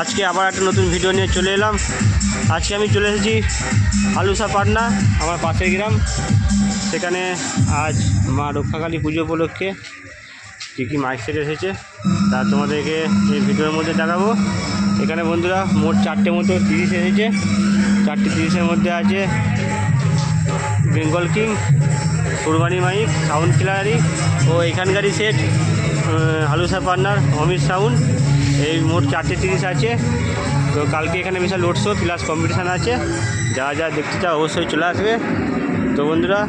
আজকে আবার একটা নতুন ভিডিও নিয়ে চলে এলাম। আজকে আমি চলে এসেছি আলুসা পাটনা আমার পাশের গ্রাম। সেখানে আজ মা রক্ষাকালী পুজো উপলক্ষে কী কী মাইক সেট এসেছে, তা তোমাদেরকে এই ভিডিওর মধ্যে দেখাবো। এখানে বন্ধুরা, মোট চারটে মতো তিরিশ এসেছে। চারটে তিরিশের মধ্যে আছে বেঙ্গল কিং কুরবানি মাইক, সাউন্ড কিলারি ও এখানকারই সেট হালুসা পার্টনার অমিত সাউন্ড। এই মোট চারটে তিরিশ আছে। তো কালকে এখানে বিশাল লোড শো প্লাস কম্পিটিশান আছে। যা যা দেখতে চাও অবশ্যই চলে আসবে। তো বন্ধুরা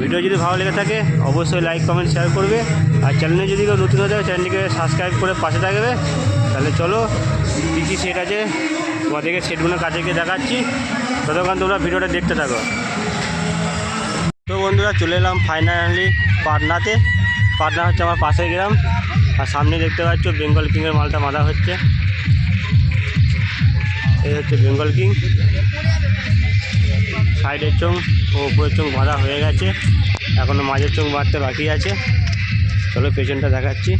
ভিডিও যদি ভালো লেগে থাকে, অবশ্যই লাইক কমেন্ট শেয়ার করবে। আর চ্যানেলে যদি কেউ নতুন হয়ে থাকে চ্যানেলটিকে সাবস্ক্রাইব করে পাশে থাকবে। তাহলে চলো, কী কী সেট আছে, তোমাদেরকে সেটগুলো কাছে গিয়ে দেখাচ্ছি। ততক্ষণ তোমরা ভিডিওটা দেখতে থাকো। তো বন্ধুরা, চলে এলাম ফাইনালি পাটনাতে। পাটনা হচ্ছে আমার পাশের গ্রাম। আর সামনে দেখতে পাচ্ছ বেঙ্গল কিংয়ের মালটা বাঁধা হচ্ছে। এই হচ্ছে বেঙ্গল কিং। সাইডের চোং ও উপরের চোং বাঁধা হয়ে গেছে। এখনও মাঝের চোং বাঁধতে বাকি আছে। চলো পেছনটা দেখাচ্ছি।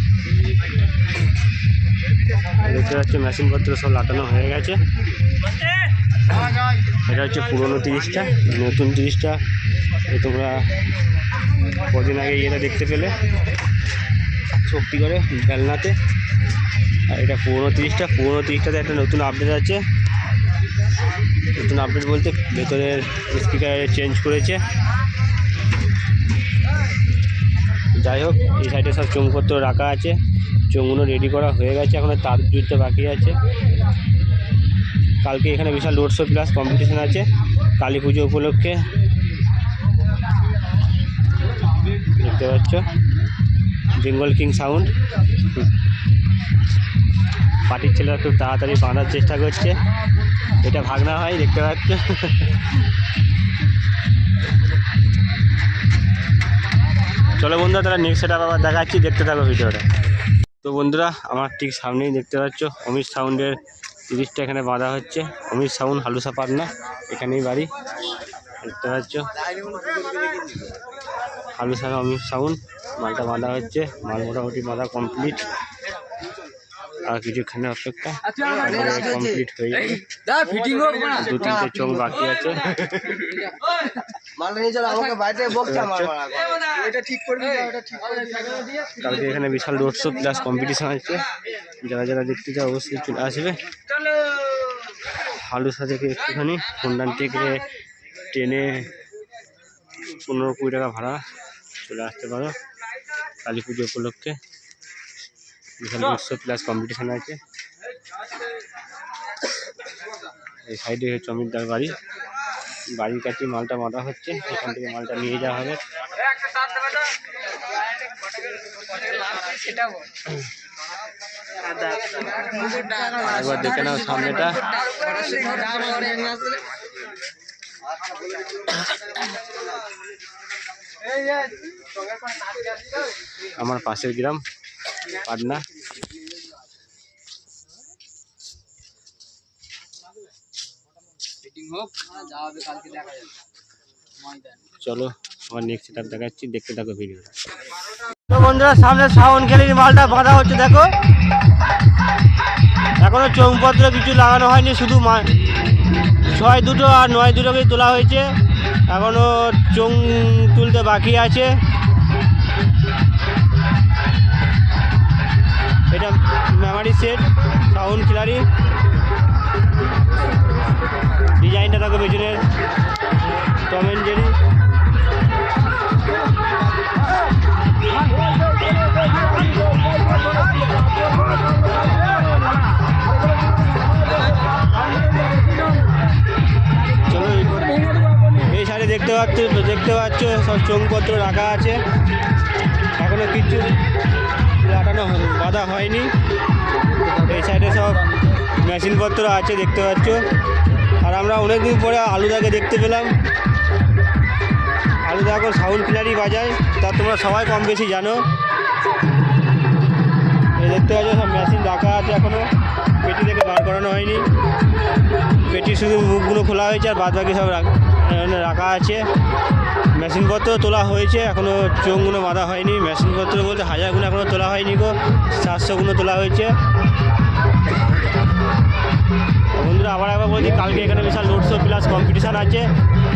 দেখতে পাচ্ছি মেশিনপত্র সব লাটানো হয়ে গেছে। এটা হচ্ছে পুরনো তিরিশটা, নতুন তিরিশটা। তোমরা কদিন আগে এটা দেখতে পেলে। শক্তি করে বেলনাতে আর এটা পুরনো তিরিশটা, পুরনো তিরিশটাতে একটা নতুন আপডেট আছে। নতুন আপডেট বলতে ভেতরের স্পিকার চেঞ্জ করেছে। যাই হোক, এই সাইডে সব চোঙপত্র রাখা আছে। চোঙগুলো রেডি করা হয়ে গেছে, এখন তার জুড়তে বাকি আছে। কালকে এখানে বিশাল লোড শো প্লাস কম্পিটিশন আছে, কালী পুজো উপলক্ষে। দেখতে পাচ্ছ? Bengal king sound. পার্টির ছেলেরা খুব তাড়াতাড়ি বাঁধার চেষ্টা করছে। এটা ভাগনা হয়, দেখতে পাচ্ছ? চলো বন্ধুরা তারা নেক্সট সেটা আবার দেখাচ্ছি, দেখতে থাকো ভিডিওটা। তো বন্ধুরা, আমার ঠিক সামনেই দেখতে পাচ্ছ, অমিত সাউন্ডের তিরিশটা এখানে বাঁধা হচ্ছে। অমিত সাউন্ড হালুসা পাটনা এখানেই বাড়ি। দেখতে পাচ্ছ? হালুসা অমিত সাউন্ড। মালটা বাঁধা হচ্ছে, মাল মোটামুটি বাঁধা কমপ্লিট আর কিছুখানে অপেক্ষা কমপ্লিট হয়ে যাবে দু তিনটে চোখ বাকি আছে। কালকে এখানে বিশাল রোড শো প্লাস কম্পিটিশন আছে। যারা যারা দেখতে চাও অবশ্যই চলে আসবে। হালুসা থেকে একটুখানি ফোনডান থেকে ট্রেনে পনেরো কুড়ি টাকা ভাড়া চলে আসতে পারো। কালী পুজো উপলক্ষে বিশাল রোড শো প্লাস কম্পিটিশন আছে। এই সাইডে হচ্ছে অমিতদার বাড়ি। বাড়ির কাছে মালটা বাঁধা হচ্ছে এখান থেকে মালটা নিয়ে যাওয়া হবে। একবার দেখে নাও সামনেটা। আমার পাশের গ্রাম পাটনা। চলো আমার নেক্সট সেটা দেখাচ্ছি দেখতে থাকো ভিডিওটা তো বন্ধুরা সামনে সাউন্ড খেলির মালটা বাঁধা হচ্ছে দেখো। এখনও চৌপত্র কিছু লাগানো হয়নি শুধু মা ছয় দুটো আর নয় দুটোকেই তোলা হয়েছে। এখনও চোং তুলতে বাকি আছে। মেমারি সেট সাউন্ড খিলারি ডিজাইনটা দেখো পেছনের টম জেরি দেখতে পাচ্ছ দেখতে পাচ্ছ, সব চোঙপত্র রাখা আছে। এখনও কিছু লাগানো হ- বাঁধা হয়নি। এই সাইডে সব মেশিনপত্র আছে, দেখতে পাচ্ছ। আর আমরা অনেকদিন পরে আলুদাকে দেখতে পেলাম। আলুদা এখন সাউন্ড ক্লিয়ারই বাজায়, তা তোমরা সবাই কম বেশি জানো। এই দেখতে পাচ্ছ, সব মেশিন রাখা আছে এখনও পেটি থেকে বার করানো হয়নি। পেটি শুধু মুখগুলো খোলা হয়েছে আর বাদ বাকি সব রাখা আছে। মেশিনপত্র তোলা হয়েছে এখনও চোঙগুলো বাঁধা হয়নি। মেশিনপত্র বলতে হাজারগুলো এখনও তোলা হয়নি গো চারশোগুলো তোলা হয়েছে। বলে বলছি, কালকে এখানে বিশাল লোড শো প্লাস কম্পিটিশান আছে।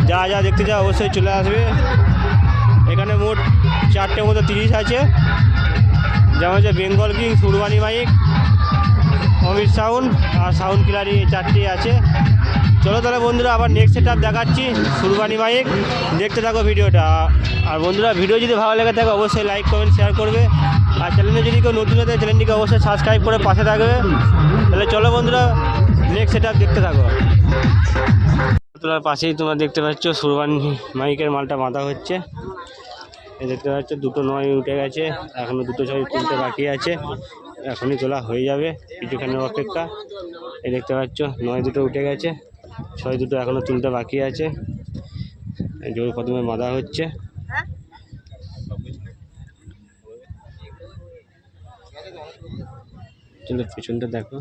যা যা দেখতে চাও অবশ্যই চলে আসবে। এখানে মোট চারটে মতো তিরিশ আছে। যেমন হচ্ছে Bengal King Surbani mike, Amit sound আর সাউন্ড কিলারি চারটি আছে। চলো তাহলে বন্ধুরা, আবার নেক্সট সেট দেখাচ্ছি সুরবানি মাইক দেখতে থাকো ভিডিওটা। আর বন্ধুরা, ভিডিও যদি ভালো লেগে থাকে, অবশ্যই লাইক কমেন্ট শেয়ার করবে। আর চ্যানেলে যদি কেউ নতুন হতে চ্যানেলটিকে অবশ্যই সাবস্ক্রাইব করে পাশে থাকবে। তাহলে চলো বন্ধুরা নেক্সট সেট দেখতে থাকো। তোলার পাশেই তোমরা দেখতে পাচ্ছ সুরবানি মাইকের মালটা মাথা হচ্ছে। দেখতে পাচ্ছ, দুটো নয় উঠে গেছে। এখনও দুটো ছয় তুলতে বাকি আছে। এখনই তোলা হয়ে যাবে কিছুখানি অপেক্ষা। এই দেখতে পাচ্ছ, নয় দুটো উঠে গেছে। ছয় দুটো এখনও তুলতে বাকি আছে। জোর প্রথমে বাঁধা হচ্ছে। পেছনটা দেখো।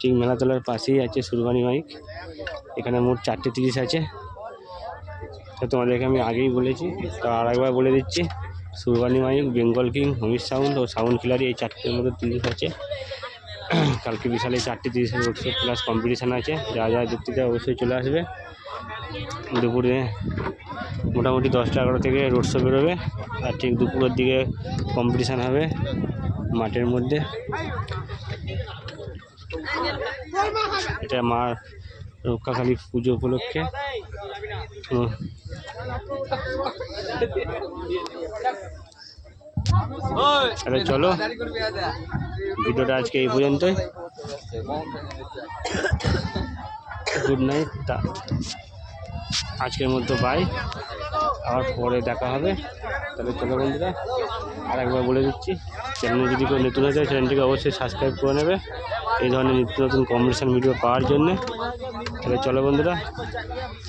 ঠিক মেলাতলার পাশেই আছে সুরবানি মাইক এখানে মোট চারটে তিরিশ আছে। তো তোমাদেরকে আমি আগেই বলেছি, তো আর একবার বলে দিচ্ছি। Surbani mike Bengal King Amit sound ও সাউন্ড খিলারি এই চারটের মধ্যে তিরিশ আছে। কালকে বিশাল চারটে তিরিশের শো প্লাস কম্পিটিশান আছে। যা যা দেখতে চাও অবশ্যই চলে আসবে। দুপুরে মোটামুটি দশটা এগারো থেকে রোড শো বেরোবে। আর ঠিক দুপুরের দিকে কম্পিটিশান হবে মাঠের মধ্যে। এটা মা রক্ষাকালী পুজো উপলক্ষে। তাহলে চলো, ভিডিওটা আজকে এই পর্যন্তই। গুড নাইট আজকের মতো বাই আবার পরে দেখা হবে। তাহলে চলো বন্ধুরা আর একবার বলে দিচ্ছি চ্যানেলে যদি কেউ নতুন হয়ে যায় চ্যানেলটিকে অবশ্যই সাবস্ক্রাইব করে নেবে। এই ধরনের নিত্য নতুন কম্পিটিশান ভিডিও পাওয়ার জন্যে। তাহলে চলো বন্ধুরা,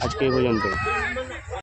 আজকে এই পর্যন্ত